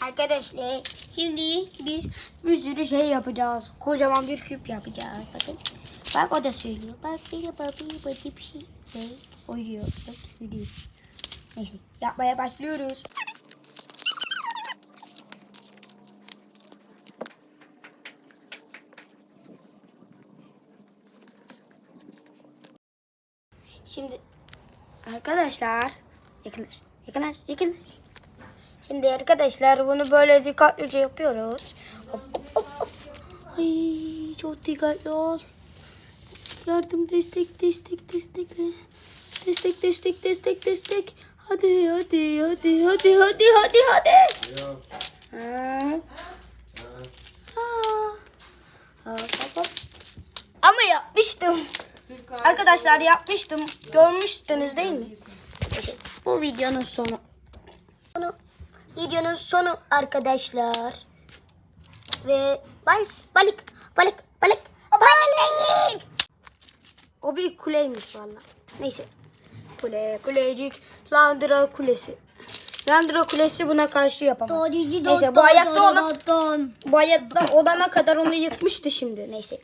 Arkadaşlar şimdi biz bir sürü şey yapacağız. Kocaman bir küp yapacağız. Bakın. Bak o da söylüyor. Bak bir papi bir şey. Bak oynuyor. Bak oynuyor. Neyse yapmaya başlıyoruz. Şimdi arkadaşlar yakınlaş yakınlaş yakınlaş. Şimdi arkadaşlar bunu böyle dikkatlice yapıyoruz. Hop hop hop hop. Ay çok dikkatli ol. Yardım destek destek destekle. Destek destek destek destek. Hadi hadi hadi hadi hadi hadi hadi. Ha. Ha. Hop, hop, hop. Ama yapmıştım. Arkadaşlar yapmıştım. Görmüştünüz değil mi? Bu videonun sonu. Sonu. Videonun sonu arkadaşlar. Ve balık balık balık balık balık değil. O bir kuleymiş valla. Neyse. Kule kulecik. Landıra kulesi. Landıra kulesi buna karşı yapamaz. Neyse bu hayatta olan bu hayatta olana kadar onu yıkmıştı şimdi. Neyse.